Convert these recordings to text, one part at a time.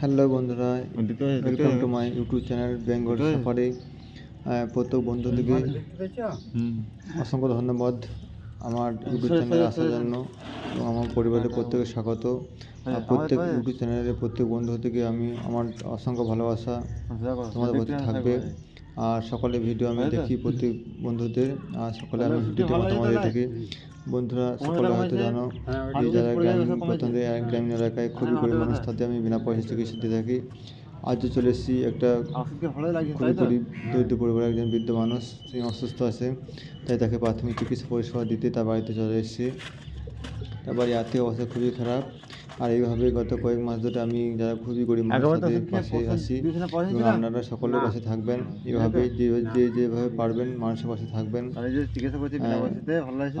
Hello বন্ধুরা welcome to my YouTube channel Bengal. Safari প্রত্যেক বন্ধুদেরকে অসংখ্য ধন্যবাদ আমার ইউটিউব চ্যানেলে আসার জন্য এবং আমার পরিবারের প্রত্যেকে স্বাগত। আর প্রত্যেক ইউটিউব চ্যানেলের প্রত্যেক বন্ধু থেকে আমি আমার অসংখ্য ভালোবাসা তোমাদের প্রতি থাকবে। আর সকলে ভিডিও আমি দেখি প্রত্যেক বন্ধুদের। আর সকলে আমি ভিডিওতে মতামত থাকি। বন্ধুরা সকলে হয়তো জানো যে যারা গ্রামীণ প্রথম দিকে গ্রামীণ এলাকায় খুবই গরিব মানুষ তাদের আমি বিনা পয়সা চিকিৎসা দিয়ে থাকি। আজও চলে এসেছি একটা খুবই গরিব দরিদ্র পরিবারের একজন বৃদ্ধ মানুষ। তিনি অসুস্থ আছে তাই তাকে প্রাথমিক চিকিৎসা পরিষেবা দিতে তার বাড়িতে চলে এসেছি। তার বাড়ির আর্থিক অবস্থা খুবই খারাপ। আর এইভাবে গত কয়েক মাস ধরে আমি যারা খুবই গরিব মানুষ তাদের পাশে আছি এবং আপনারা সকলের পাশে থাকবেন। এভাবে যে যে যেভাবে পারবেন মানুষের পাশে থাকবেন।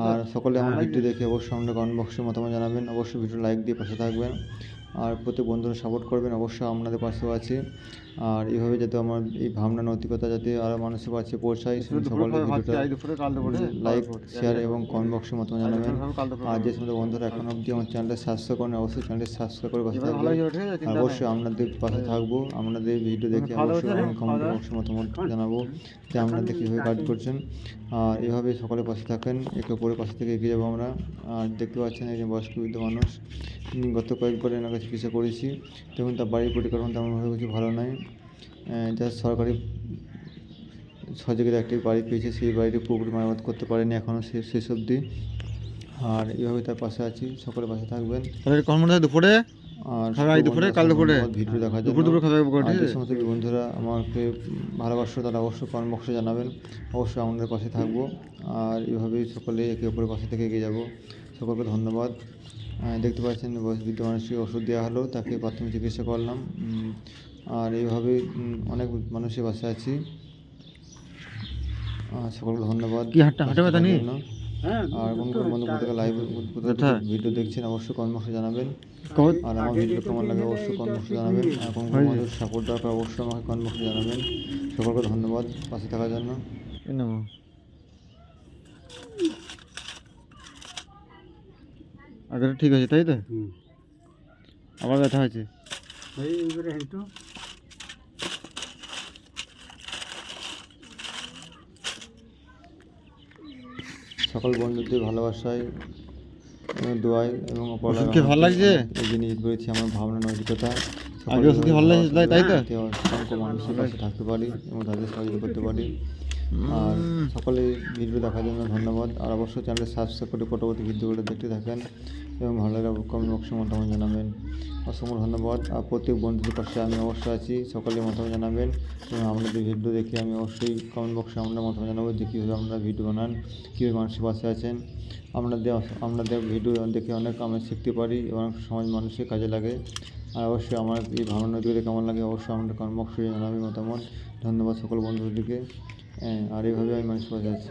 আর সকলে আমার ভিডিও দেখে অবশ্যই আমাদের কমেন্ট বক্সে মতামত জানাবেন। অবশ্যই ভিডিও লাইক দিয়ে পাশে থাকবেন। আর প্রত্যেক বন্ধুরা সাপোর্ট করবেন অবশ্যই আপনাদের পাশেও আছে। আর এইভাবে যাতে আমার এই ভাবনা নৈতিকতা যাতে আরও মানুষের কাছে পৌঁছায় সকলে লাইক শেয়ার এবং কমেন্ট বক্সে মতামত জানাবেন। আর যে সমস্ত বন্ধুরা এখন অবধি আমার চ্যানেলটা সাবস্ক্রাইব করেন অবশ্যই চ্যানেলটি সাবস্ক্রাইব করে পাশে থাকবেন অবশ্যই আপনাদের পাশে থাকব আপনাদের ভিডিও দেখে অবশ্যই কমেন্ট বক্সে মতামত জানাব যে আপনাদের কীভাবে কাজ করছেন। আর এভাবে সকলে পাশে থাকেন একে অপরের পাশে থেকে এগিয়ে যাব আমরা। আর দেখতে পাচ্ছেন যে বয়স্ক বৃদ্ধ মানুষ। গত কয়েকবার এনাকে চিকিৎসা করেছি। দেখুন তার বাড়ির পরিকাঠামো তেমনভাবে কিছু ভালো নয় যা সরকারি সহযোগীরা একটি বাড়ি পেয়েছে সেই বাড়িটি পুরোপুরি মেরামত করতে পারেনি এখনও শেষ শেষ অবধি। আর এইভাবে তার পাশে আছি সকলের পাশে থাকবেন। তাহলে কখন দুপুরে? আর খাবে দুপুরে, কাল দুপুরে? ভিডিও দেখার দুপুর দুপুর যে সমস্ত বন্ধুরা আমাকে ভালোবাসো তারা অবশ্যই কমেন্ট বক্সে জানাবেন। অবশ্যই আমাদের পাশে থাকব। আর এভাবেই সকলে একে অপরের পাশে থেকে এগিয়ে যাব। সকলকে ধন্যবাদ। দেখতে পাচ্ছেন বয়স বৃদ্ধ মানুষকে ওষুধ দেওয়া হলো তাকে প্রাথমিক চিকিৎসা করলাম। আর এইভাবে অনেক মানুষের পাশে আছি। সকলকে ধন্যবাদ। কি হাঁটা- হাঁটা ব্যথা নেই? আর কোন কোন বন্ধু থেকে লাইভ? ভিডিও দেখছেন অবশ্যই কমেন্ট জানাবেন। আর আমার ভিডিও কেমন লাগে অবশ্যই কমেন্ট জানাবেন। আর কোন কোন বন্ধুর সাপোর্ট দরকার অবশ্যই আমাকে কমেন্ট জানাবেন। সকলকে ধন্যবাদ পাশে থাকার জন্য। আগেটা ঠিক আছে তাই তো? আবার ব্যথা হয়েছে? সকল বন্ধুদের ভালোবাসায় এবং দোয়াই এবং অপরাধ ওষুধ খেয়ে ভালো লাগছে? এই জিনিস করেছি আমার ভাবনা নৈতিকতা। আগে ভালো লাগছে, তাই- তাই তো? অসংখ্য মানুষের কাছে থাকতে পারি এবং তাদের সহযোগিতা করতে পারি। আর সকলে ভিডিও দেখার জন্য ধন্যবাদ। আর অবশ্যই চ্যানেলটি সাবস্ক্রাইব করে পরবর্তী ভিডিওগুলো দেখতে থাকেন এবং ভালো লাগলে কমেন্ট বক্সে মতামত জানাবেন। অসংখ্য ধন্যবাদ। আর প্রত্যেক বন্ধুদের পাশে আমি অবশ্যই আছি। সকলে মতামত জানাবেন। এবং আপনাদের ভিডিও দেখে আমি অবশ্যই কমেন্ট বক্সে আমরা মতামত জানাব যে কীভাবে আপনারা ভিডিও বানান কীভাবে মানুষের পাশে আছেন। আপনাদের আপনাদের ভিডিও দেখে অনেক আমি শিখতে পারি এবং সমাজ মানুষের কাজে লাগে। আর অবশ্যই আমার এই ভাবনা নদীগুলো কেমন লাগে অবশ্যই আমাদের কমেন্ট বক্সে জানাবে মতামত। ধন্যবাদ সকল বন্ধুদেরকে। হ্যাঁ, আর এইভাবে আমি মানুষের পাশে আছি